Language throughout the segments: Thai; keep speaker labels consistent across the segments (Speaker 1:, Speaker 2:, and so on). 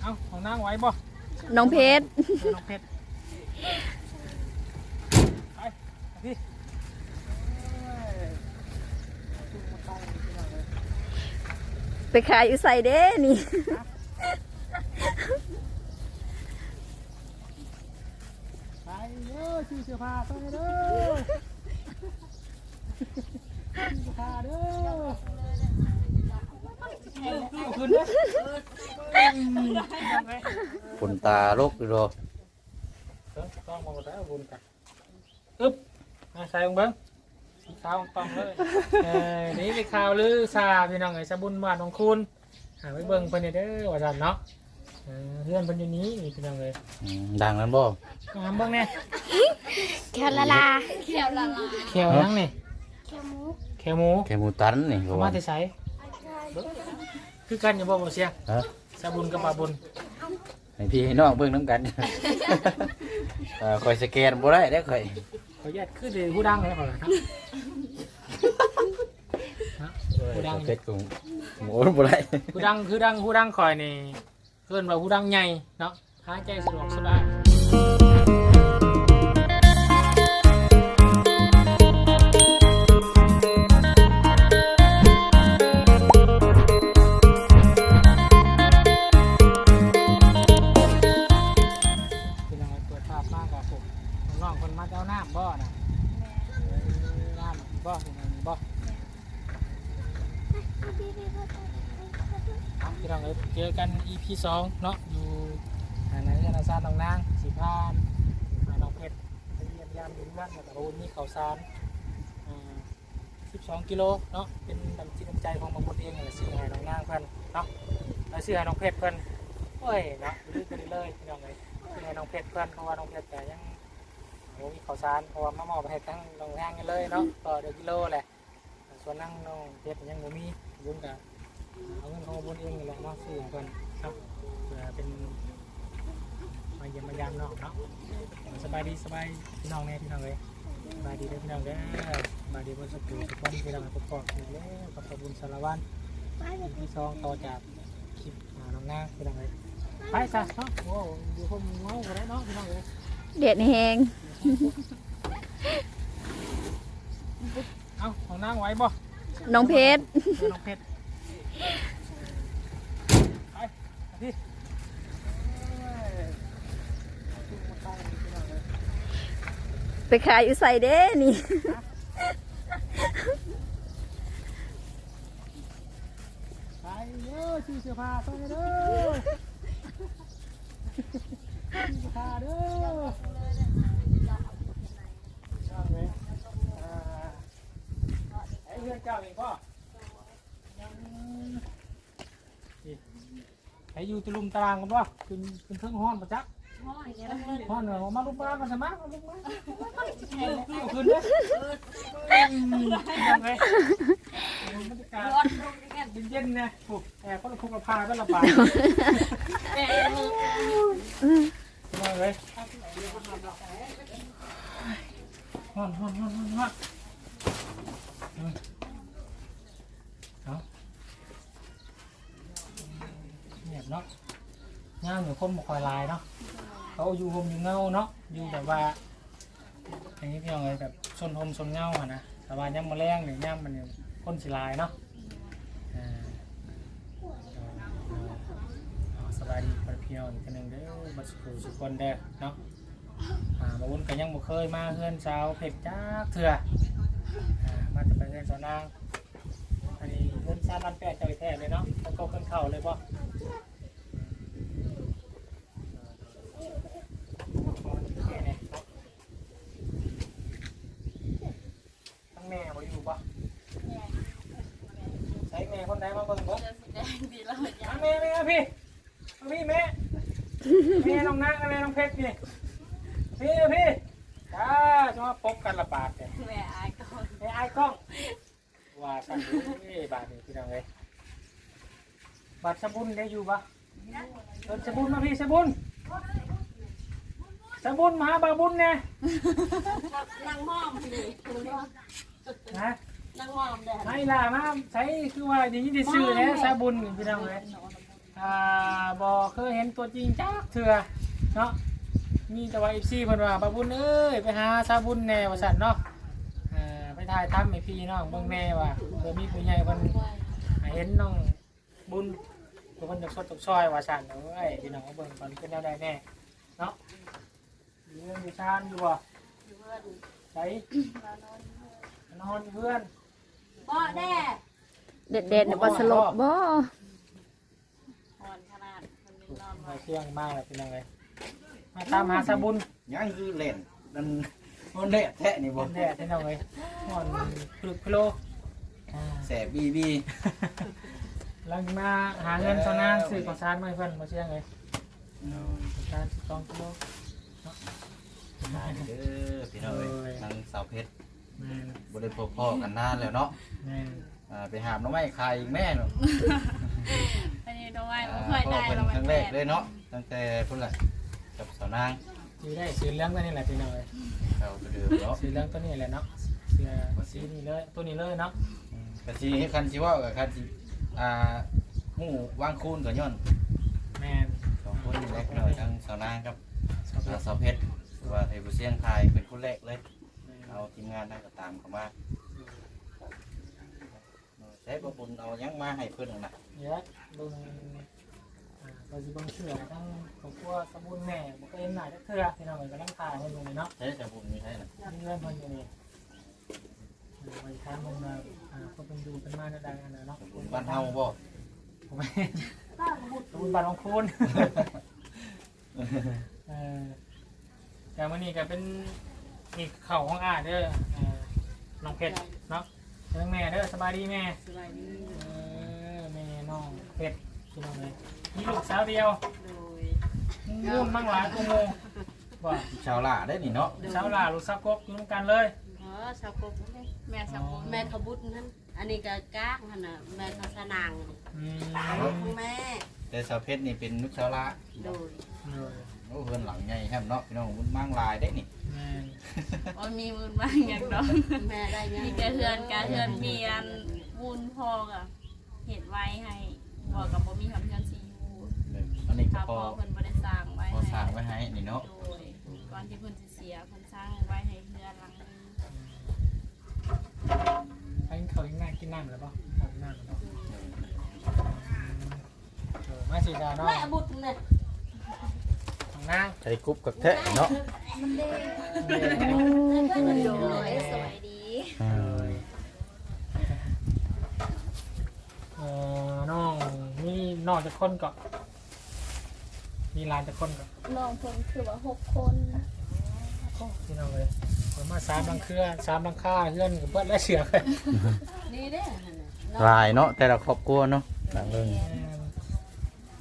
Speaker 1: เอาของนางไหว้บ่
Speaker 2: น้องเพชร
Speaker 1: เออน้องเพชรไปพี่เอ้ยจุ่มมาตั้งที่นั่นเลย
Speaker 2: ไปขายอยู่ใส่เด้นี่
Speaker 1: ไปเด้อชื่อเสื้อผ้าไปเด้อชื่อเสื้อผ้าเด้อเอาคืนเด้อ
Speaker 3: ฝนตาลกอยู่ดอก
Speaker 1: ต้องมาแล้วบุญกันอึ๊บมาใส่ลงเบิ้งข้าวต้องเลยเออนี่เป็นข่าวลือซาพี่น้องไอ้สะบุญบ้านของคุณหาไปเบิ้งเพิ่นเด้อว่าซั่นเนาะเออเพื่อนเพิ่นอยู่นี้นี่พี่น้องเอ้ย
Speaker 3: อืมดังนั้นบ่
Speaker 1: มาหาเบิ้งแน่
Speaker 2: แคละลาแขวละลา
Speaker 1: แขวยังนี่แขวหมู
Speaker 3: แค่หมูตันนี่
Speaker 1: เอามาที่ไส คือกันอยู่บ่บ่เสีย
Speaker 3: ฮะ
Speaker 1: สะบุญกับปลาบุญ
Speaker 3: ให้พี่ให้น้องเบิ่งน้ำกัน เออคอยสแกนบ่ได้ได้อข่อย
Speaker 1: ขออนุญาตคือเดี๋ยวผู้ดังเลยขอละครับฮะผู้ดัง
Speaker 3: เจ็ดกุ้งหมูบ่ได้
Speaker 1: ผู้ดังคือดังผู้ดังคอยนี่เพื่อนว่าผู้ดังใหญ่เนาะหายใจสะดวกสบาย บ่อเป็นยังไงบ่ครับพี่น้องเอ้ยเจอกัน EP สองเนาะอยู่อ่าในธนาคารน้องนางสิพานอ่าน้องเพชรไปเยี่ยมยามอยู่บ้านกับตะโอนมีข้าวสารอ่า12กิโลเนาะเป็นน้ำจิตน้ำใจของบางคนเองเลยซื้อให้น้องนางเพิ่นเนาะแล้วซื้อให้น้องเพชรเพิ่นโอ้ยเนาะดื้อกันเลยพี่น้องเอ้ยซื้อให้น้องเพชรเพิ่นเพราะว่าน้องเพชรแต่ยัง โอ้มีข้าวสารเพราะว่ามามอบให้ทั้งน้องนางกันเลยเนาะต่อเดือนกิโลแหละส่วนนั่งน้องเพชรยังบ่มีบุญกับเอาเงินของบนเองนี่แหละเนาะซื้อของเพิ่นครับเพื่อเป็นมาเยี่ยมมายามน้องเนาะสบายดีสบายพี่น้องแน่พี่น้องเลยสบายดีเด้อพี่น้องเด้อสบายดีบนสกูทุกคนพี่น้องประกอบอยู่แล้วกับขอบคุณสารวัตรที่ซองต่อจากคลิปหน้องนางพี่น้องเลยไปซะเนาะโอ้อยู่ผมเมาก็ได้เนาะพี่น้องเลย
Speaker 2: เด็ดแหง
Speaker 1: เอาของนางไหว้บ่
Speaker 2: น้องเพชร
Speaker 1: เออน้องเพชรไปพี่เอ้ยจุ่มมาตั้งพี่น้องเลย
Speaker 2: ไปขายอยู่ใส่เด้นี่
Speaker 1: ไปเด้อชื่อเสื้อผ้าไปเด้อ ชื่อเสื้อผ้าเด้อเอาเลยอ่าไอ้เพื่อนเจ้าเองพ่อยังนี่ไอ้อยู่ตะลุมตารางกันป่ะขึ้นขึ้นเทิงห้อนประจักษ์ห้อนเหรอมาลุมตารางกันสมัครมาลุมมาเอาขึ้นเด้อยังไงบรรยากาศเย็นๆนะโอ้แอร์ก็ระพุกระพาก็ระบาย มาเลยฮ้อนฮ้อนฮ้อนฮ้อนฮ้อนเอาเงียบเนาะย่างเหมือคนมาคอยลายเนาะเขาอยู่หมอยู่เงาเนาะอยู่แบบว่าอย่างนี้พี่น้องเลยแบบชนหมชนเงาอะนะแต่ว่าย่ำมาแรงเนี่ยย่ำมันเนี่ยคนสิลายเนาะอ่าเอาสบายดี พียวอีกคนหนึ่งเด้อบัสกูสุกคนเด้อเนาะอ่ามาวุ้นกันยังบ่เคยมาเพื่อนสาวเผ็ดจ้าเถื่ออ่ามาจะไปเพื่อนสาวนางอันนี้เพื่อนซาลันแปดเจ้าอีแท้เลยเนาะแล้วก็ขึ้นเข่าเลยป่ะทั้งแม่บ่อยู่ป่ะใช้แม่คนไหนมาเบิ่งบ่มาแม่แม่พี่พี่ ม่แม่น้องนางกับแม่น้องเพชรนี่พี่พี่จ้าจะมาพบกันละบาทเนี่ย
Speaker 4: แม่อายก่อน
Speaker 1: แม่ไอ้ายกล้องว่ากันดูนี่บาทนี่พี่น้องเลยบาทสบุนได้อยู่ปะเออสบุนมาพี่สบุนสบุนมาหาบาบุญเนี่ย
Speaker 4: นั่งมอมพี่
Speaker 1: นะ
Speaker 4: นั่งมอมแดด
Speaker 1: ไม่ล่ะมาใช้คือว่าอย่างนี้ที่ซื้อเนี่ยสบุนนี่พี่น้องเลย อ่าบ่เคยเห็นตัวจริงจักเถื่อเนาะมีแต่ว่า FC เพิ่นว่าบาบุญเอ้ยไปหาซาบุญแน่ว่าซั่นเนาะอ่าไปถ่ายทำให้พี่น้องเบิ่งแน่ว่าเพิ่นมีผู้ใหญ่เพิ่นให้เห็นน้องบุญเพิ่นจะสดตกซอยว่าซั่นเอ้ยพี่น้องเอาเบิ่งก่อนเป็นแนวใดแน่เนาะอยู่เรื่องอยู่ชานอยู่บ่ใส่นอนอยู่เพื่อน
Speaker 4: บ่แน่
Speaker 2: เด็ดเด็ดๆบ่สลบบ่
Speaker 4: หอนขนาดคนนึงนอน
Speaker 1: มาเที่ยงมากเลยเป็นยังไงมาตามหาสาบุญ
Speaker 3: ยังคือเล่นนั่นมันเละแท้นี่
Speaker 1: บ
Speaker 3: บ่
Speaker 1: นแดดเป็นยังไงนอนพลุกพโลอ่า
Speaker 3: แสบบีบี
Speaker 1: หลังมาหาเงินตอนนั้นซื้อของซานมาให้เพื่อนมาเชื่อไงของซานสิบสองกิโล
Speaker 3: เด้อพี่น้องเอ้ยทางสาวเพชร
Speaker 1: แม่น
Speaker 3: บ่ได้พบพ่อกันนานแล้วเนาะ
Speaker 1: แม่น
Speaker 3: อ่าไปหามน้องไม้คายอีกแม่เนาะ
Speaker 4: อันนี้ต้องไหว้
Speaker 3: อ่า
Speaker 4: บ่เคย
Speaker 3: พ่อ
Speaker 4: ได้
Speaker 3: เป็น
Speaker 4: เรา
Speaker 3: ครั้งแรกเลยเนาะตั้งแต่พุ่นแหละกับสาวนาง
Speaker 1: จีได้ซื้อเรื่องตัวนี้แหละพี่น้องเลย
Speaker 3: เราเดิมเนาะ
Speaker 1: ซื้อเรื่องตัวนี้แหละเนาะเสื้อสีนี้เลยตัวนี้เลยเนาะ
Speaker 3: กะสิให้คันสิเว่ากับคันสิอ่าหมู่วางคูนกับย้อน
Speaker 1: แม่น
Speaker 3: สองคนนี่แหละพี่น้องทั้งสาวนางกับ
Speaker 1: ชอบ
Speaker 3: อ่าสาวเพชรหรือว่าเทบุเซียงไทยเป็นคนแรกเลยเอาทีมงานได้ก็ตามเข้ามาใช้ประบุญเอายังมาให้เพื่อนนะ
Speaker 1: เยอะลงอ่าเราจะบังเชื่อทั้งของพวกสมุนแม่บุกเอ็นหน่อยก็เถื่อพี่น้องเลยก็นั่งถ่ายให้ดูเลยเนาะ
Speaker 3: ใช้แต่บุญมีใช่นะ
Speaker 1: เงื่อนมันอยู่นี่ไปค้ามันมาอ่าก็เป็นดูเป็นมาได้กันนะเนาะ
Speaker 3: บุญบ้านเฮาบ่
Speaker 1: ผมไม่บุญบาทของคุณเออแต่วันนี้ก็เป็นอีกเข่าของอาเด้อเอ่อน้องเพชรเนาะ เรื่องแม่เด้อสบายดีแม่
Speaker 4: สบายดี
Speaker 1: เออแม่น้องเพชรพี่น้องเลยมีลูกสาวเดียว
Speaker 4: โดย
Speaker 1: รุ่นมั่งหลายกูโมว่า
Speaker 3: ชาวล่าได้นี่เนาะ
Speaker 1: สาวหลาลูกสาวกบอยู่ร่วมกันเลย
Speaker 4: อ๋อชาวกบแม่ชาวกบแม่ขบุตรนั่นอันนี้ก็กากนั่นน่ะแม่เขาสนาง
Speaker 1: อืม
Speaker 4: ของแม่
Speaker 3: แต่สาวเพชรนี่เป็นนุกชาวล่า
Speaker 4: โดย
Speaker 1: เลย
Speaker 3: โอ้เพื่อนหลังใหญ่แฮมเนาะพี่น้องบุญมั่งลายได้นี่
Speaker 1: แม่น
Speaker 5: ว่ามีมือบ้างอย่างดอก
Speaker 4: แม่ได้ยัง
Speaker 5: มีกระเทือนกระเทือนเมียนวุนพองอะเห็ดไว้ให้บอกกับบ่มีคำเทือนซีอู
Speaker 3: อันนี้ก็
Speaker 5: ถ้า
Speaker 3: พ
Speaker 5: พ
Speaker 3: อ
Speaker 5: อเพิ่นบ่ได้สร้างไว้
Speaker 3: พอ
Speaker 5: ให้
Speaker 3: สร้างไว้ให้นี่เนาะ
Speaker 5: โดยก่อนที่เพิ่นสิเสียเพิ่นสร้างไว้ให้เพื่อนหลังนึง
Speaker 1: ไอ้เขายังน่ากินน้ำหรือเปล่าเขากินน้ำหรือเปล่าเออมาสีดาเนาะ
Speaker 4: แม่บุตรเนี่ย
Speaker 1: ของ นาง
Speaker 3: ใช้กุ๊บกับแท้เนาะ
Speaker 2: โดยสวัสดี
Speaker 1: เออน้องมีนอกจากคนก็มีหลานจากคนก็
Speaker 2: น้องเพิ่นคือว่าหกคน
Speaker 1: โอ้พี่น้องเลยผมมาสามลังเครือสามลังค่าเพื่อนกับเพื่อนและเสือกเลย
Speaker 4: นี่เด้อห
Speaker 3: ลายเนาะแต่ละครอบครัวเนาะต่างเรื่อง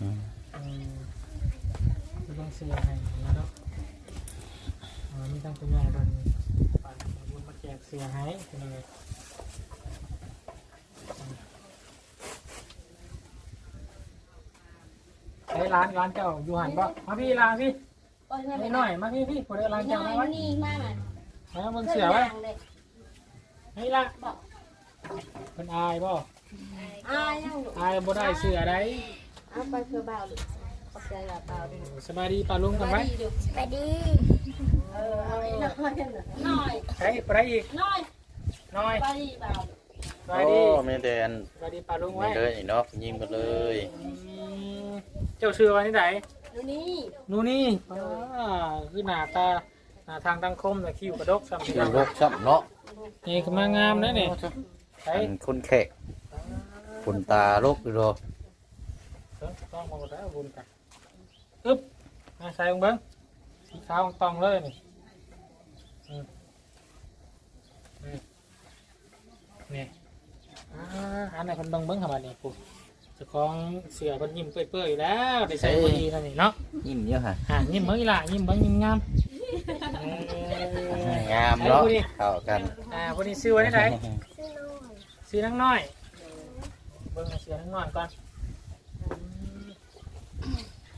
Speaker 1: อืม ต้องเสือให้แล้วเนาะอ๋อมีตั้งตัวใหญ่บนปั่นบุญมาแจกเสือให้พี่น้องเลยใช้ร้านร้านเจ้าอยู่หันบ่มาพี่ร้านพี่
Speaker 4: โอ้ยแม่
Speaker 1: หน่อยมาพี่พี่คนเดียวร้านเจ้ามาไว้
Speaker 4: นี่มาก
Speaker 1: มาเบิ่งเสือไว้
Speaker 4: เลย
Speaker 1: นี่ละเป็นอายบ่
Speaker 4: อายยัง
Speaker 1: อายบ่ได้เสือได้
Speaker 4: เอาไปเพื่อเบาลูกขอ ใจละเบาดู
Speaker 1: สบายดีป้าลุงกันไว้
Speaker 4: ดีดู
Speaker 2: สวัสดี
Speaker 4: เออเอาไอ้น้อยนั่นน่ะน้อย
Speaker 1: ใช้ไปอีก
Speaker 4: น้อย
Speaker 1: น้อย
Speaker 4: ไปดีเบา
Speaker 1: สบายดี
Speaker 3: ไม่แต่อัน
Speaker 1: สบายดีป้าลุง
Speaker 3: นี่
Speaker 1: ไว้
Speaker 3: เลยนี่เนาะยิงกันเลย
Speaker 1: อืมเจ้าเสือวันที่ไหน
Speaker 4: ดูนี่
Speaker 1: นู่นนี่อ่าคือหน้าตาหน้าทางตังคมแต่คิ้วกระดกซ้ำ
Speaker 3: คือรกช้ำเนาะ
Speaker 1: นี่ก็มางามนะนี่ใช้
Speaker 3: อันคนแขกคนตาโรคอยู่รอ
Speaker 1: เออต้องมองกันแล้วบุญกัน อึ๊บมาใส่ลงเบิ้งสีขาวตองเลยนี่อืมอืมนี่อ่าอันไหนคนเบิ้งเบิ้งขนาดนี้ปุ๊เจะคล้าของเสือคนยิ้มเปื่อยๆอยู่แล้วได้ใส่พอดีแล้วนี่เนาะ
Speaker 3: ยิ้มเยอะฮะ
Speaker 1: อ่ายิ้มเบิ้งอีหล่ะยิ้มเบิ้งยิ้มงามเอองา
Speaker 3: มเนาะเข้ากัน
Speaker 1: อ่าพอดีซื้อไว้ได้ไหนซื้อนังน้อยเบิ้งให้เสือนังน้อยก่อน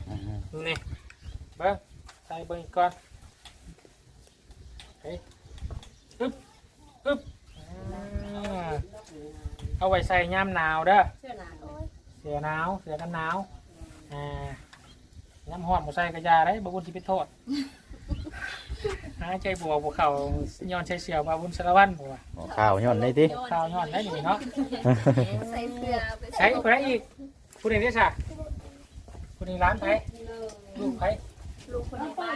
Speaker 1: อืม นี่เบิ้งใส่เบิ้งอีกก่อนเฮ้ยอึ๊บอึ๊บอ่าเอาไว้ใส่ยามหนาวเด้อ
Speaker 4: เสื้อหนาว
Speaker 1: เสือหนาว เสือกันหนาว อ่า น้ำหอมบ่ใส่กระยาได้บ่บุญสิเป็นโทษ หาใจบัวบ่เข้าย้อนใช้เสียวบ่บุญสารวัตรบ่ว่า
Speaker 3: ข่าวย้อนได้ติ
Speaker 1: ข้าวย้อนได้นี่เนาะ
Speaker 2: ใส่เสื้อไป
Speaker 1: ใช้ผู้ใดอีกผู้ใดเนี่ยซะผู้ใดร้านไผ ลูกไผ
Speaker 2: ลูกคนในบ้าน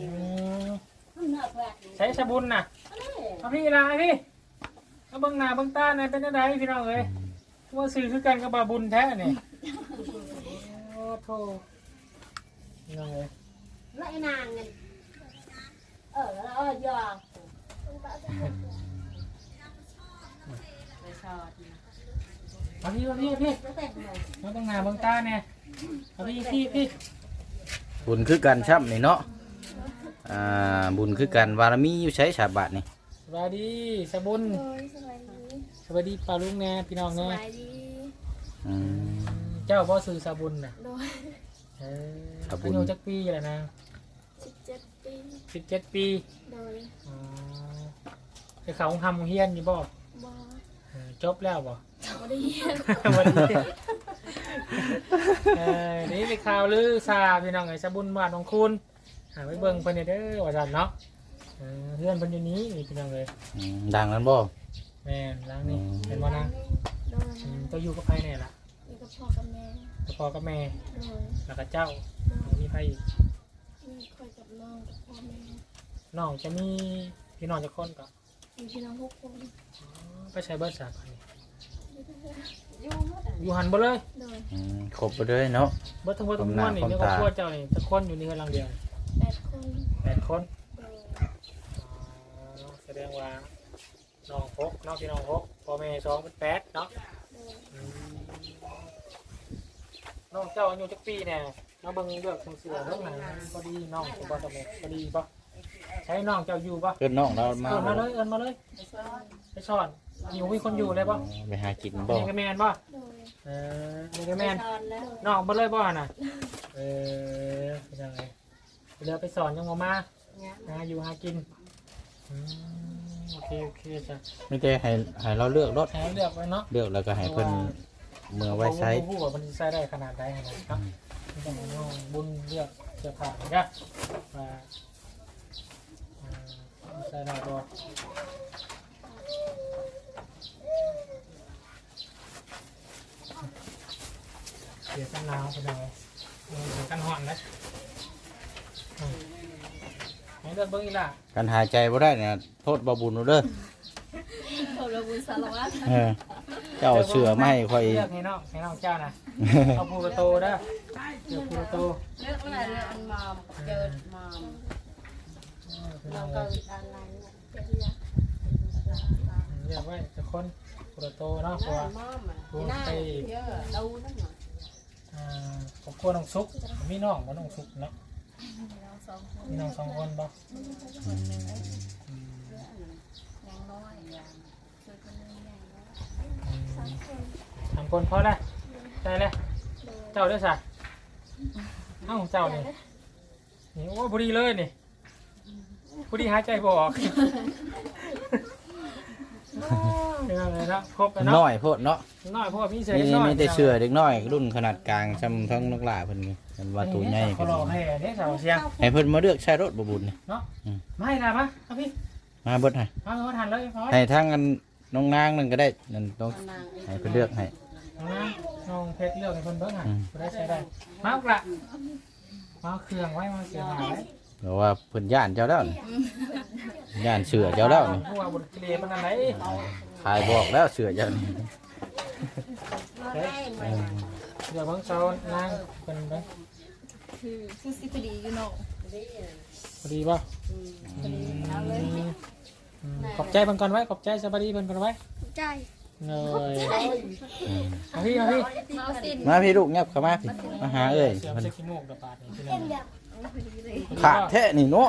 Speaker 1: อืมใช้สบุนน่ะเอาพี่ลาพี่เอาเบิ่งหน้าเบิ่งตาหน่อยเป็นจังไดพี่น้องเอ้ยว่าซื้อคือกันกับบาบุญแท้นี่โอ้โธ่พี่น้องเอ้ย
Speaker 4: ไล่นางเงินเออแล้วยอไปชอด
Speaker 1: เอาพี่เอาพี่เอาพี่
Speaker 4: แล้วแต่หนู
Speaker 1: เอาเบิ่งหน้าเบิ่งตาเนี่ยเอาพี่พี่พี่
Speaker 3: บุญคือกันช้ำนี่เนาะอ่าบุญคือกันบารมีอยู่ใช้ฉาบาทนี่
Speaker 1: สวัสดีสบุญ
Speaker 2: โอ้ยสบายดี
Speaker 1: สวัสดีป้าลุงแน่พี่น้อง
Speaker 2: ส
Speaker 1: แน่
Speaker 2: บายดี
Speaker 3: อืม
Speaker 1: เจ้าพ่อซื้อสบุญน่ะ
Speaker 2: โดย
Speaker 1: เออ
Speaker 3: สบุญ
Speaker 1: อายุจักปีแหละนะ
Speaker 2: สิบเจ็ดปี
Speaker 1: สิบเจ็ดปี
Speaker 2: โดย
Speaker 1: อ๋อไปเขาทำเฮียนอยู่บ่
Speaker 2: บอ
Speaker 1: เออจบแล้วบ่
Speaker 2: บได้เรียน
Speaker 1: วันนี้ เออนี่ไปข่าวลือซาพี่น้องไอ้สบุญบ้านของคุณหาไปเบิ่งเพิ่นเด้อว่าซั่นเนาะเออเพื่อนเพิ่นอยู่นี้นี่พี่น้องเอ้ย
Speaker 3: อืมดังนั้นบ่
Speaker 1: แม่นล้างนี่เป็นบ่นาง
Speaker 2: โดย
Speaker 1: อืมตัวอยู่กับไผแน่ล่ะ
Speaker 2: นี่กับพ่อกับแม่
Speaker 1: กับพ่อกับแม่
Speaker 2: โดย
Speaker 1: แล้วก็เจ้า
Speaker 2: โดย
Speaker 1: มีไผอีก
Speaker 2: มีคอยกับน้องกับพ่อแม่
Speaker 1: น้องจะมีพี่น้องจักคนก็
Speaker 2: มีพี่น้องหกคน
Speaker 1: ไปใช้เบิดสามคน
Speaker 4: อยู่หมด
Speaker 1: อยู่หันบ่เลย
Speaker 2: โดย
Speaker 3: อืมครบไปเลยเนาะ
Speaker 1: เบิดทั้งเบิดทั้งมวลนี่
Speaker 3: ความห
Speaker 1: เดี๋ยว
Speaker 3: น้า
Speaker 1: ก็
Speaker 3: ความตา
Speaker 1: พวกเจ้านี่จะคนอยู่นี่เฮือนหลังเดียว
Speaker 2: แปดคน
Speaker 1: แปดคน
Speaker 2: โดย
Speaker 1: อ๋อแสดงว่าน้องหกน้องพี่น้องหกพ่อแม่สองเป็นแปดเนาะ
Speaker 2: โดย
Speaker 1: อืมน้องเจ้าอายุจักปีเนี่ยน้องเบิ่งเลือกเสือเรื่องไหนพอดีน้องผมบอกกับแม่พอดีปะใช้น้องเจ้าอยู่ปะ
Speaker 3: เพื่อนน้องเรามา
Speaker 1: เอินมาเลยเอินมาเลยไปสอน อยู่มีคนอยู่เลยปะ
Speaker 3: ไปหากินบ่
Speaker 1: นี่ก็แมนปะ
Speaker 2: โดย
Speaker 1: เออนี่ก็แมน
Speaker 4: ชอนแล้ว
Speaker 1: น้องมาเลยปะน่ะเออเป็นยังไงเรือไปสอนยังมามา
Speaker 4: เนี่ย
Speaker 1: หาอยู่หากินอืมโอเคโอเคจ้ะ
Speaker 3: ไม่ได้ให้ให้เราเลือกรถ
Speaker 1: ให้เลือกไว้เนาะ
Speaker 3: เลือกแล้วก็ให้เพิ่นเมื่อไว้ใช้
Speaker 1: ผู้ว่ามันใช้ได้ขนาดใดนะครับที่ต้องน้องบุญเลือกเสื้อผ้านะว่าอ่าใช้ได้บ่ สียกันหนาวไปเลยเสียกันห่อนนะอืมให้เลือกเบิ่งอีกล่ะ
Speaker 3: การหายใจบ่ได้เนี่ยโทษบ่บุญเอาเด้อ
Speaker 2: ขอบคุณสารวัตร
Speaker 3: เออเจ้าเสือไม่ค่อย
Speaker 1: เลือกให้น้องให้น้องเจ้านะเอาปูกระโตเด้อเลือกปูกระโต
Speaker 4: เลือกอะไรเลือกอันมอมเจิดมอม
Speaker 1: พี่
Speaker 4: เรา
Speaker 1: น้อง
Speaker 4: ก็
Speaker 1: เอ้ย
Speaker 4: อะไรเนี่ย
Speaker 2: เป็นเรียน
Speaker 1: เรียกไว้จะคนปูกระโตเนาะเพราะว่า
Speaker 4: มอมอะนี่น่าเยอะเรานั่นหน่อย
Speaker 1: อ่าผมกลัวน้องซุกมีน้องบ่น้องซุกเนาะ
Speaker 2: เราสองคน
Speaker 1: มีน้องสองคนบ่อืม
Speaker 2: ยังน้อยช่วยคนหนึงยังน้อยสามคน
Speaker 1: พอแล้วได้แล้ว
Speaker 2: โดย
Speaker 1: เจ้าด้วยสะเอ้าเจ้านี่นี่โอ้พอดีเลยนี่พอดีหายใจบ่ออก องอะไรนะครบแล้ว
Speaker 3: น้
Speaker 1: เนาะ
Speaker 3: อยโพดเนาะ
Speaker 1: น้อยเพราะว่ามีเศษ
Speaker 3: มี
Speaker 1: น้อย
Speaker 3: มีแต่เสือเด็กน้อย รุ่นขนาดกลางซ้ำทั้งนักล่าเพิ่นนี่มันว่าตัวใหญ่
Speaker 1: เขา
Speaker 3: เพิ่น
Speaker 1: รอให้เนี่ยสาวเสียง
Speaker 3: ให้เพิ่นมาเลือกใช้รถบ่บุญนี่
Speaker 1: เนาะ
Speaker 3: อืม
Speaker 1: ไม่นะปะเอาพี่
Speaker 3: มาเบิดให้
Speaker 1: เอาเอาทันเลยพอ
Speaker 3: ให้ทั้งอันน้องนางนั่นก็ได้นั่นต้อง
Speaker 4: นาง
Speaker 3: ให้เพิ่นเลือกให้
Speaker 1: เอานะน้องเพชรเลือกให้คนเบิ้งอะ
Speaker 3: อืม
Speaker 1: จะได้ใช้ได้มาเอากระมาเอาเครื่องไว้มาเสียหายไว้
Speaker 3: เพราะว่าเพิ่นย่านเจ้าแล้วนี่ย่านเสือเจ้าแล้วนี่
Speaker 1: ผู้ว่าบุตรเกลียมันอะไร
Speaker 3: ขายบอกแล้วเสือเจ้านี่
Speaker 4: มาได้ไหม
Speaker 3: เออ
Speaker 1: เดี๋ยวเบิ้งเช้านางเป็นเบิ้ง
Speaker 2: คือคือสิพอดีอยู่น้อง
Speaker 1: พอดีป่ะ
Speaker 4: เอาเลย
Speaker 1: อืมขอบใจเพิ่นก่อนไว้ขอบใจสบายดีเพิ่นก่อนไว้
Speaker 2: ใจ
Speaker 1: เลย
Speaker 3: อืม
Speaker 1: มาพี่มาพี่
Speaker 2: เมาสิน
Speaker 3: มาพี่ลูกเงียบเข้ามาพี่มาหาเอ้ย
Speaker 1: เสียบ
Speaker 3: มัน
Speaker 1: เช็คขี้มูกกับปาดนี่พี่น้อง
Speaker 2: เอาพอดีเลย
Speaker 3: ขาดแท้นี่เนาะ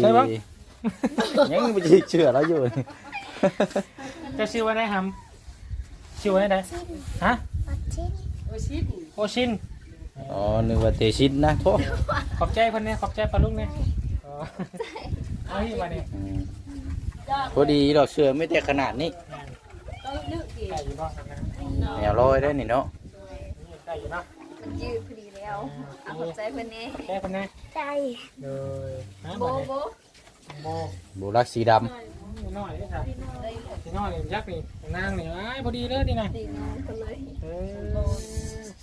Speaker 1: ใช่ปะ
Speaker 3: ยังบ่สิเชื่อเราอยู่
Speaker 1: จะชื่อว่าได้หำชื่อว่าได้ไหนฮะ
Speaker 4: โอชิด
Speaker 1: โอชิน
Speaker 3: อ๋อนึกว่าเตชินนะโทษ
Speaker 1: ขอบใจเพิ่นเนี่ยขอบใจปลาลุงเนี่ยอ๋อเอาพี่มาเนี่ย
Speaker 3: อืมพอดีดอกเสือไม่แต่ขนาดนี้
Speaker 4: ก็นึกกี่
Speaker 1: ใส่อยู่บ้างนะ
Speaker 3: แนวลอยได้นี่เนาะ
Speaker 1: แได้อยู่เนาะ
Speaker 2: มันยืดพอดีแล้วเอาขอบใจเพิ่นแน่
Speaker 1: แก้ปัญหา
Speaker 2: ใจ
Speaker 1: เลยนะ
Speaker 2: โบ
Speaker 1: บัดนี้
Speaker 2: โบ
Speaker 1: โบ
Speaker 3: โบลักสีด
Speaker 1: น้อยเลยค่ะ
Speaker 2: ได้
Speaker 1: สีน้อยนี่ยักษ์นี่นางนี่อ้ายพอดีเลยนี่นะ
Speaker 2: ดีงามกันเลย
Speaker 1: เออ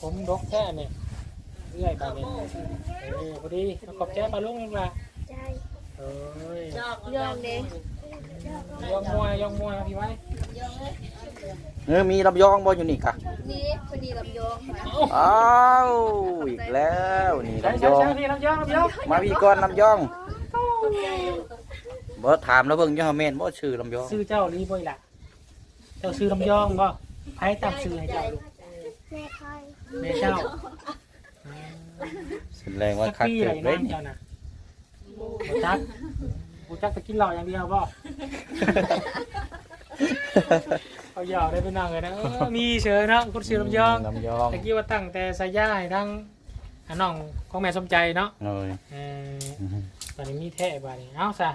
Speaker 1: ผมดกแค่เนี่ยเรื่อยไปเนี่ยเออพอดีเอาขอบใจปลาลุงนี่ละ
Speaker 2: ใจ
Speaker 1: เอ้ย
Speaker 4: จอก
Speaker 2: ยอมเด้
Speaker 1: ยองมวยยองมวยเอาพี่ไว้ำ
Speaker 3: เออมีลำยองบ่อยู่นี่กะ
Speaker 2: นี่พอดีลำยองค่ะ
Speaker 3: อ้าวอีกแล้วนี่
Speaker 1: ใช่
Speaker 3: ลำย
Speaker 1: ใช่
Speaker 3: อง
Speaker 1: ใช่พี่น้ำยองน้ำยอง
Speaker 3: มาพี่ก่อนลำยอง บ่ถามแล้วเบิ่งย่อแม่นบ่ชื่อลำยอง
Speaker 1: ซื้อเจ้าลีบ่อยล่ะเจ้าซื้อลำยองบ่ไพ่ตั้งซื้อให้เจ้าลูก
Speaker 2: แม่คอย
Speaker 1: แม่เจ้า
Speaker 3: แสดงว่า
Speaker 1: สัก
Speaker 3: คัก
Speaker 1: ปี
Speaker 3: เกิ
Speaker 1: อะไร
Speaker 3: ดเล
Speaker 1: นั่
Speaker 3: ย
Speaker 1: นเจ้าน่ะบ่จักบ่จักไปกินเหล้าอย่างเดียวบ่เอาหยอกได้ไปนั่งเลยนะเออมีเฉยเนาะคุณซื้อลำยอง
Speaker 3: ลำยอง
Speaker 1: ตะกี้ว่าตั้งแต่สายย่ายทั้งอันน้องของแม่สมใจเนาะ
Speaker 3: โอ้ย
Speaker 1: เออ ตอนนี้มีแท้บาดนี้เอาซะ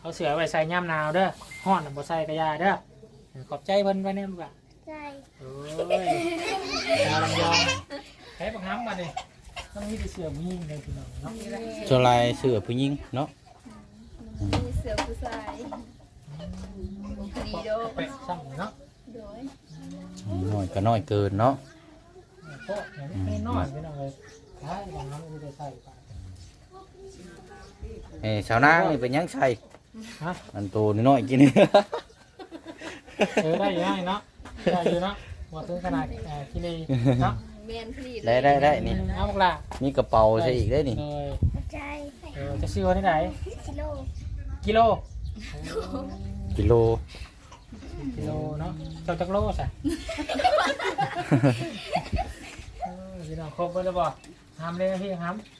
Speaker 1: เอาเสือไว้ใส่ย่ำหนาวเด้อฮ้อนน่ะบ่ใส่กระยาเด้อขอบใจเพิ่นไว้แน่ลูกอะ
Speaker 2: ใจ
Speaker 1: โอ้ยดาวลำยองใช้บักน้ำมาดิต้องมีแต่เสือผู้หญิงเลยพี่น้องเนาะ
Speaker 3: ส่วนลายเสือผู้หญิงเนาะ
Speaker 2: มีเสือผู้ชายดีโด
Speaker 1: แปะซ้ำเนาะ
Speaker 2: โดย
Speaker 3: น้อยก็น้อยเกินเนาะ
Speaker 1: โต๊ะเนี่ยน้อยพี่น้องเลยใช่บักน้ำม่ได้ใส่ไป
Speaker 3: เอ้ยชาวนางนี่เป็นหยังใส่
Speaker 1: ฮะ
Speaker 3: อันโตน้อยๆกินนี่
Speaker 1: เออได้อยู่ได้เนาะได้อยู่เนาะว่าถึงขนาดเอ่อที่นี่เนาะ
Speaker 2: แมนพอดี
Speaker 3: ได้ได้ได้นี่
Speaker 1: เอาบักละ
Speaker 3: มีกระเป๋าใส่อีกได้นี่
Speaker 1: เลย
Speaker 2: ใจ
Speaker 1: เออจะซื้อวันที่ไหน
Speaker 2: กิโล
Speaker 1: กิโล
Speaker 3: กิโล
Speaker 1: กิโลเนาะเจ้าจักโลสิเออพี่น้องครบไปแล้วบ่ห้ามเลยนะพี่ห้ามเออ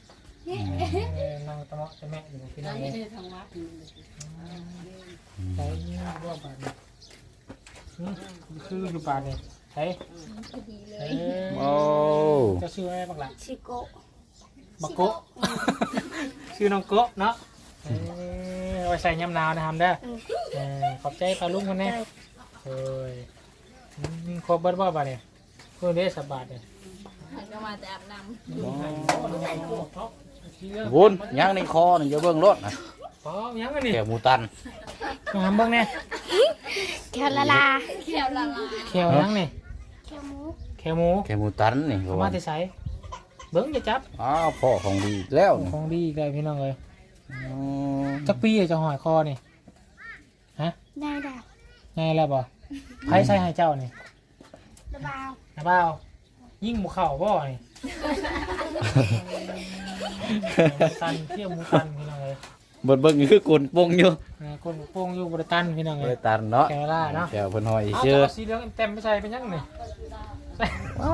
Speaker 1: นั่งตะเมาะตะแมะอยู่พี่น้องเลยใช้รวบบาทนี่อืมคืออยู่บาทนี่ยใช้
Speaker 2: พอดีเล
Speaker 1: เอยอ
Speaker 3: โอ้
Speaker 1: จะซื้ออะไรบ้างล่ะ
Speaker 2: ชิโกะ
Speaker 1: บักโกะชื่อน้องโกะเนาะเอาไว้ใส่ยำนาวนะครับเด้ขอบใจปลาลุงคนนี้เอ้ยครบเบิดบ่บาทเนี่ยเพื่อนได้สบาทเนี่ย
Speaker 2: หันก็มาแต่อาบน้ำ
Speaker 3: วุ้นยังในคอนี่จะเบิ่งรถนะ
Speaker 1: พอยังกันนี่
Speaker 3: แถวหมูตัน
Speaker 1: มาหาเบิ่งเนี่ยำ
Speaker 2: แคลละลาแคลละลา
Speaker 1: เขียวยังนี่
Speaker 2: แคลหมู
Speaker 1: เขียวหมู
Speaker 3: แถวหมูตันนี่
Speaker 1: เอา
Speaker 3: เขา
Speaker 1: มา
Speaker 3: ว่า
Speaker 1: ที่ใส่เบิ่งจะจับ
Speaker 3: อ้าวพ่อของดีอีกแล้วนี่
Speaker 1: ของดีเลยพี่น้องเลย
Speaker 3: อืม
Speaker 1: จักปีจะหอยคอนี่
Speaker 2: ได้ดา
Speaker 1: ไงแล้วบ่ไผใส่ให้เจ้านี่
Speaker 2: ระบาว
Speaker 1: นะบ่าวยิ่งหมูเข่าบ่นี่ ตันเที่ยวหมูตันพี่น้องเลย
Speaker 3: เบิ่งเบิ่งนี่คือกลปงอยู่
Speaker 1: เออคนโป่งอยู่บริตันพี่น้อง
Speaker 3: เล
Speaker 1: เลย
Speaker 3: ย ตันเนาะ
Speaker 1: แกล่าเนาะ
Speaker 3: แถวเพิ่นหอย
Speaker 1: เอา
Speaker 3: เชื่อ
Speaker 1: ตัวสีเหลืองเต็มไม่ใช่เป็นยังไง
Speaker 3: ว้า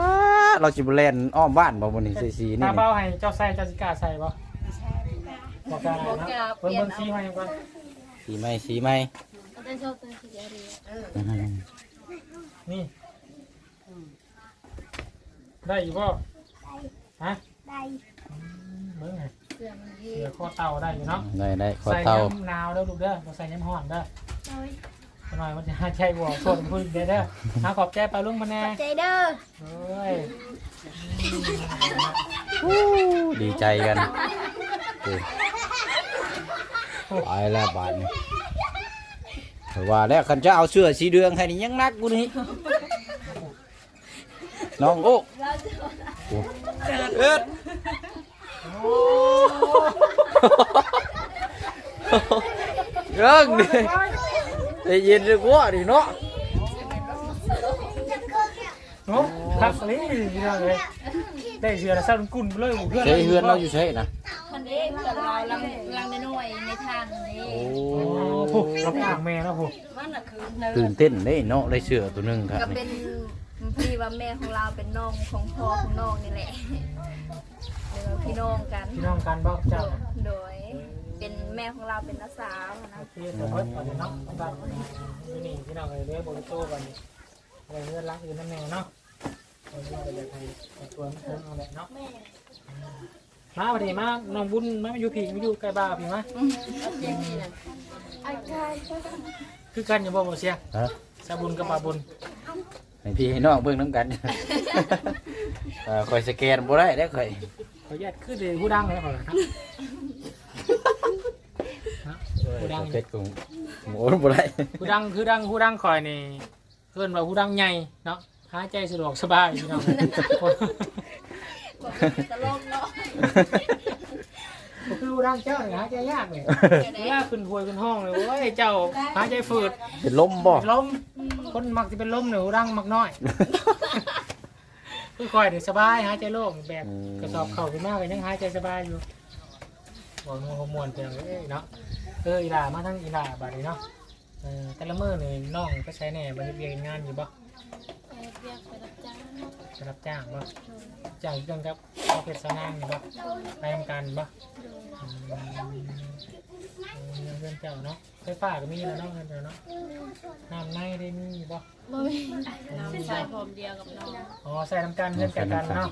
Speaker 3: เราสิบ่แล่นอ้อมบ้านบ่มื้อนี้ใส่สีนี่
Speaker 1: ตา
Speaker 3: นี่
Speaker 1: เบ้าให้เจ้าใส่เจ้าสิกล้าใส่บ่บอกกล้าเนาะเบิ่งเบิ่งสีให้ก่อน
Speaker 3: สีไหมสีไหม
Speaker 2: เอาแต่ชอบตัวสีเหลือง
Speaker 3: อื้อหือ
Speaker 1: นี่ ได้อยู่บ่ ฮะ
Speaker 2: ได้
Speaker 1: เบิ่งให้
Speaker 2: เสือมันยื
Speaker 1: เสือ
Speaker 2: ด
Speaker 1: ข้อเต่าได้อยู่เนาะ
Speaker 3: ได้ได้ขอ
Speaker 1: ใส่
Speaker 3: เตา
Speaker 1: น้ำหนาวเด้อลูกเด้อบ่ใส่น้ำร้อนเด้อ
Speaker 2: โดย
Speaker 1: หน่อยมันจะหาใจบ่อส่วนพูดเด้อเด้อหาขอบใจปลาลุงมาแน่
Speaker 2: ใจเด้อ
Speaker 1: เฮ้ย
Speaker 3: ดีใจกันโอ้ไปแล้วบาดนี้ว่าแล้วคันจะเอาเสื้อสีเหลืองให้นี่ยังนักกูนี่น้องโอ้โอ้เอ็ดเรื่องนี่ได้ยินเรื่องว่าดิเนาะ
Speaker 1: โอ้ครับนี่พี่น้องเลยได้เสือแล้วสั่นกุ่นไปเลยเพื่อน
Speaker 3: ใช้เฮือนเราอยู่ใช่นะ
Speaker 2: คันเด้เพื่อนเราลังลังน้อยในทางนี้
Speaker 3: โอ้
Speaker 1: โอ้โหรับอ่างแม่แล้วโห
Speaker 4: มันน่ะคือเนื้อ
Speaker 3: ตื่นเต้นได้เนาะได้เสื้อตัวหนึงครับ
Speaker 2: ก็
Speaker 3: นี่
Speaker 2: เป็น พี่ว่าแม่ของเราเป็นน้องของพ่อของน้องนี่แหละเดี๋ยวพี่น้องกัน
Speaker 1: พี่น้องกันบอกเจ้า
Speaker 2: โดยเป็นแม่ของเราเป็นน้าสาวนะ
Speaker 1: โอเคเดี๋ยวเพิ่นก่อนเนาะบ้านนี่นี่พี่น้องเลยเรียกบริโตก่อนนี่อะไรเงื่อนรักอยู่นั่นแน่เนาะเอาเรื่องไปอยากให้ตัวมันเพิ่มเอาแหละเนาะมาพอดีมาน้องบุญมาอยู่ผีมาอยู่ใกล้บ้านพี่มา
Speaker 4: เย็นนี่น่ะ
Speaker 1: คือกันอย่าบอกบ่เสีย
Speaker 3: ฮะ
Speaker 1: สาบุญกับปลาบุญ
Speaker 3: ให้ให้พี่ให้น้องเบิ่งน้ำกัน เอ่อคอยสแกนบ่ได้ได้อข่อย
Speaker 1: ขออนุญาตขึ้นเลยผู้ดังเลยขอรับผู้ดัง
Speaker 3: เพชรกุ้งหมูบ่ได้
Speaker 1: ผู้ดังคือดังผู้ดังคอยนี่เพื่อนว่าผู้ดังใหญ่เนาะหายใจสะดวกสบายพี่น้อง
Speaker 2: ตลกเนาะ
Speaker 1: ก็ คือผู้ดังเจ้าเนี่ยหายใจยากเลยเวลาขึ้นหวยขึ้นห้องเลยโอ้ยเจ้าหายใจฝืด
Speaker 3: เป็นลมบ่
Speaker 1: เป็นลมคนมักจะเป็นลมเนี่ยผู้ดังมักน้อยคือคอยเนี่ยสบายหายใจโล่งแบบกระสอบเข่าขึ้นมากเลยยังหายใจสบายอยู่บอกนัวขมวนเพียงเลยเนาะเอออีหลามาทั้งอีหลาบาดนี้เนาะเออแต่ละมื้อนี่น้องก็ใช้แหน่มาเฮ็ดเวียกเฮ็ดงานอยู่บ่
Speaker 5: ไปเรียกไปรับจ้าง
Speaker 1: ไปรับจ้างบ่จ้างเรื่องกับเอาเพชรสนางนี่บ่ไปทำการบ่อืม เออเรื่องเจ้าเนาะไฟฟ้าก็มีแล้วเนาะเงินเจ้าเนาะน้ำในได้มีบ่
Speaker 5: บ่มีน้ำใส่พร้อมเดียวกับน้อง
Speaker 1: อ๋อใส่น้ำกันเงินกันกันเนาะ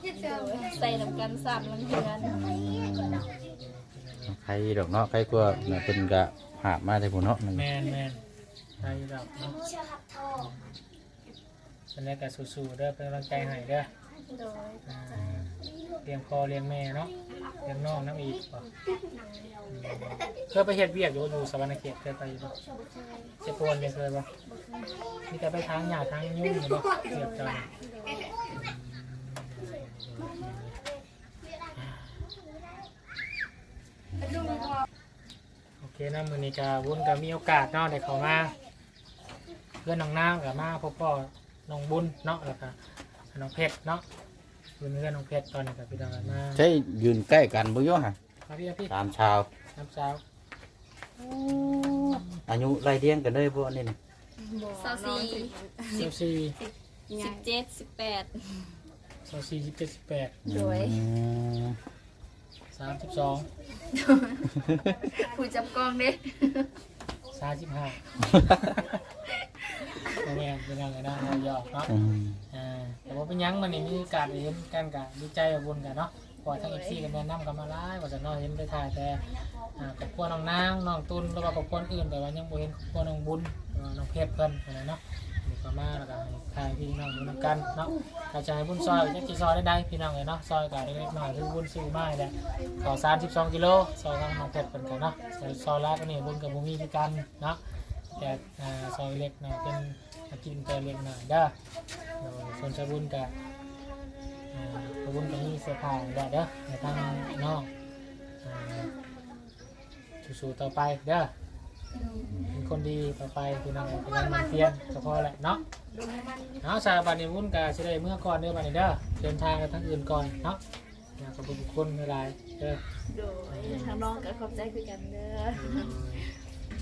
Speaker 5: ใส่น้ำกันสามลังเดือน
Speaker 3: ใครดอกเนาะใครกลัวน่ะเพิ่นก็หาบมาได้พุ่นเนาะนั่น
Speaker 1: แมนแมนใช่ดอกเนาะเป็นแรกก็สู้ๆเด้อเป็นกำลังใจให้เด้อ
Speaker 5: โดย
Speaker 1: อ่าเลี้ยงพ่อเลี้ยงแม่เนาะเลี้ยงน้องน้ำอีกบ่อืมเคยไปเฮ็ดเวียกอยู่อยู่สวรรณเขตเคยไปอยู่บ่เจ็บปวดยังเคยบ่มีแต่ไปทางหญ้าทางยุ่งอยู่บ่เรียบจ้อยโอเคนะมื้อนี้ก็วุ้นก็มีโอกาสเนาะได้เข้ามาเพื่อนน้องนางก็มาพบพ่อน้องบุญเนาะแล้วก็ น้องเพชรเนาะเพื่อนเพื่อนน้องเพชรตอนนี้ก็พี่น้องกันมา
Speaker 3: ใช่ยืนใกล้กันบ่อยู่ฮะ
Speaker 1: มาพี่มาพี่
Speaker 3: ตามชาว
Speaker 1: น้ำเช้า
Speaker 3: อายุไล่เรียงกันเลยพวกนี้นี่
Speaker 2: สาวสี่
Speaker 1: เซลซี
Speaker 5: สิบเจ็ดสิบแปด
Speaker 1: เซลซีสิบเจ็ดสิบแปด
Speaker 2: โดย
Speaker 3: อืม
Speaker 1: สามสิบสอง
Speaker 2: ผู้จับกล้องเด้
Speaker 1: สามสิบห้า โอเคเป็นยังไงนะเราหยอกเนาะ
Speaker 3: อืม
Speaker 1: อ่าแต่ว่าเป็นหยังมันนี่มีการได้เห็นกันกับดีใจกับบนกันเนาะเพอทั้งเอฟซีกันแนะนำกันมาหลายว่าจะน้องเห็นได้ถ่ายแต่อ่ากับพวกน้องนางน้องตุนแล้วก็กับคนอื่นแต่ว่ายังบ่เห็นพวกน้องบุญเอ่อน้องเพชรเพิ่นอะไรเนาะนี่ก็มาแล้วก็ให้ถ่ายพี่น้องดูนำกันเนาะกระจายบุญซอยจักกี่ซอยได้ได้พี่น้องเลยเนาะซอยก็เล็กๆน้อยคือบุญซื้อมาแหละขอ32กิโลซอยทางน้องเพชรเพิ่นกันเนาะซอยซอยละก็นี่บุญกับบ่มีคือกันเนาะ แต่อ่าซอยเล็กเนาะเป็นอากินแต่เล็กหน่อยเด้อโดยส่วนชาวบุญกับชาบุญกับมีเสื้อผ้าอยู่แล้วเด้อในทางน้องอ่าสู้ๆต่อไปเด้อเป็นคนดีต่อไปคือน้องพยายามมันเพียรก็พอแหละเนาะเอาะสาบันนี้วุ่นกับสิได้เมื่อก่อนเด้อบันนี้เด้อเดินทางกันทั้งอื่นก่อนเนาะอยากขอบคุณทุกคนหลายๆเด้อ
Speaker 5: โดยทางน้องก็ขอบใจคือกันเด้อ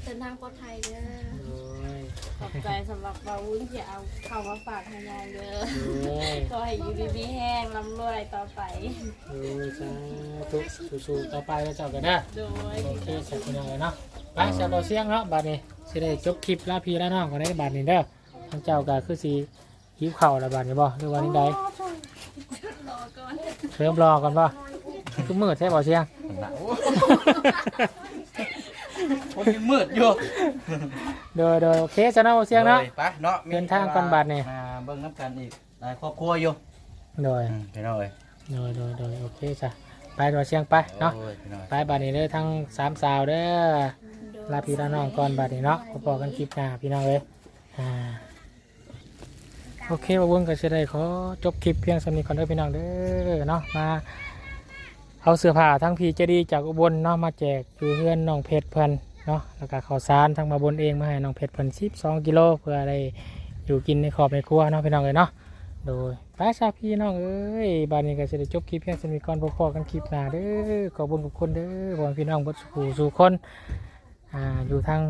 Speaker 5: เดินทางปลอดภัยเด้อ
Speaker 1: โดย
Speaker 5: ขอบใจสำหรับบาวุ้นที่เอาเข้ามาฝากให้ยายเด้อ
Speaker 1: โดย
Speaker 5: ขอให้อยู่ดีมีแห้งร่ำรวยต่อไป
Speaker 1: โดยสาธุสู้ๆต่อไปแล้วเจ้ากันเด้อ
Speaker 5: โดย
Speaker 1: โอเคเสร็จเป็นยังไงเนาะไปสำหรับเสียงเนาะบาดนี้สิได้จบคลิปลาพี่ลาน้องกันได้บาดนี้เด้อทางเจ้าก็คือสีหิวเข่าวแล้วบาดนี้บ่หรือว่านี่ใด
Speaker 5: รอก่อน
Speaker 1: เริ่มรอก่อนบ่คือมืดใช่บ่เสียง
Speaker 3: คนยังมืดอยู่
Speaker 1: โดยโดยโอเคสำหรับเสียงเนาะ
Speaker 3: ไปเนาะมี
Speaker 1: เดินทางก่อนบัดนี่
Speaker 3: มาเบิ่งน้ำกันอีกหลายครอบครัวอยู่
Speaker 1: โดย
Speaker 3: อืมพี่น้องเอ้ย
Speaker 1: โดยโดยโดยโอเคจ้ะไปโดยเสียงไปเนาะ
Speaker 3: โอ้ยพี่น้อง
Speaker 1: ไปบาดนี้เด้อทั้งสามสาวเด้อลาพี่ลาน้องก่อนบาดนี้เนาะพอๆกันคลิปหน้าพี่น้องเอ้ยอ่าโอเคบ่าวงก็สิได้ขอจบคลิปเพียงสำนี้ก่อนเด้อพี่น้องเด้อเนาะมา เอาเสื้อผ้าทั้งพีเจดีจากอุบลเนาะมาแจกอยู่เพื่อนน้องเพชรเพิ่นเนาะแล้วก็ข้าวสารทั้งมาบนเองมาให้น้องเพชรเพิ่น12กิโลเพื่ออะไรอยู่กินในครอบในครัวเนาะพี่น้องเอ้ยเนาะโดยไปชาพี่น้องเอ้ยบานนี้ก็จะได้จบคลิปเพียงสมีก่อนพอๆกันคลิปหน้าเด้อขอบคุญทุกคนเด้อบอกให้พี่น้องเบดสู่สู่คนอ่าอยู่ทาง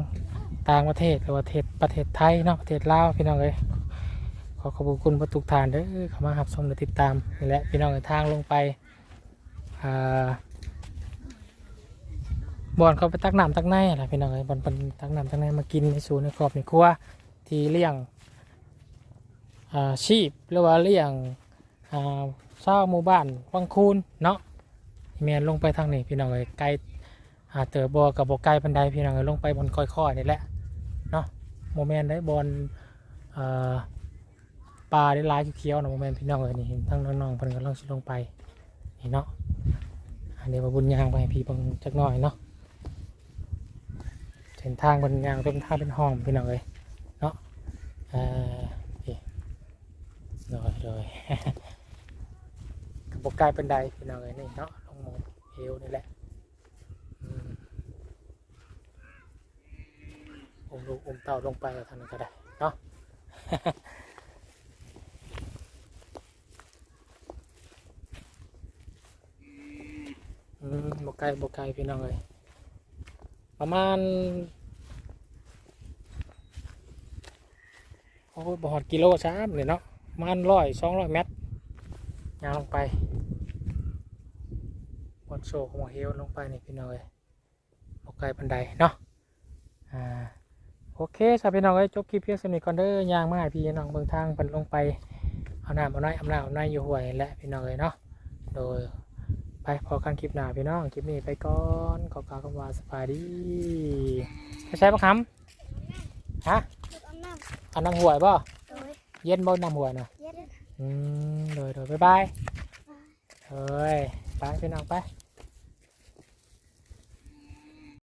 Speaker 1: ต่างประเทศหรือว่าประเทศประเทศไทยเนาะประเทศลาวพี่น้องเอ้ยขอขอบคุณทุกท่านเด้อเข้ามารับชมและติดตามนี่แหละพี่น้องเอ้ยทางลงไป บอนเขาไปตักน้ำตักในอะไรพี่น้องเอ้ยบอนเป็นตักน้ำตักในมากินในศูนย์ในครอบในครัวที่เลี้ยงอาชีพหรือว่าเลี้ยงอ่าเศร้าหมู่บ้านวังคูนเนาะแมนลงไปทางนี้พี่น้องเอ้ยไกลอ่าเต๋อบัวกับบ่ไกลบันไดพี่น้องเอ้ยลงไปบนค่อยๆนี่แหละเนาะโมเมนได้บอลปลาได้ลายเขียวๆนะโมเมนพี่น้องเอ้ยนี่เห็นทั้งน้องๆเพิ่นกำลังสิลงไปนี่เนาะ อันนี้มาบุญยางไปพี่บิ่งจักหน่อยเนาะเส้นทางบนยางเป็นทางเป็นห้องพี่น้องเอ้ยเนาะเอ่อพี่โดยโดยกระบอกกายเป็นไดพี่น้องเอ้ยนี่เนาะลงหมองเอวนี่แหละอืมอมลูกอมเต่าลงไปแล้วทางนั้นก็ได้เนาะ อืม บกไก่บกไก่พี่น้องเลยประมาณโอ้ยบหอดกิโลช้ามเนี่ยเนาะประมาณร้อยสองร้อยเมตรยางลงไปบนโซ่ของเฮลลงไปนี่พี่น้องเลยบกไก่บันไดเนาะอ่าโอเคสาพี่น้องเอ้ยจบคลิปเพียงสนิทก่อนเด้อย่างมาให้พี่น้องเบิ่งทางเพิ่นลงไปเอาน้ำเอาน้อยเอาน้ำเอาน้อยอยู่ห่วยและพี่น้องเลยเนาะโดย ไปพอกันคลิปหน้าพี่น้องคลิปนี้ไปก่อนขอกล่าวคำว่าสบายดีใช่ปะคำฮะเอาน้ำหวยบ่
Speaker 6: โดย
Speaker 1: เย็นบ่น้ำหวยนะ
Speaker 6: เย็ด
Speaker 1: อืมโดยโดยบ๊ายบายเฮ้ยไปพี่น้องไป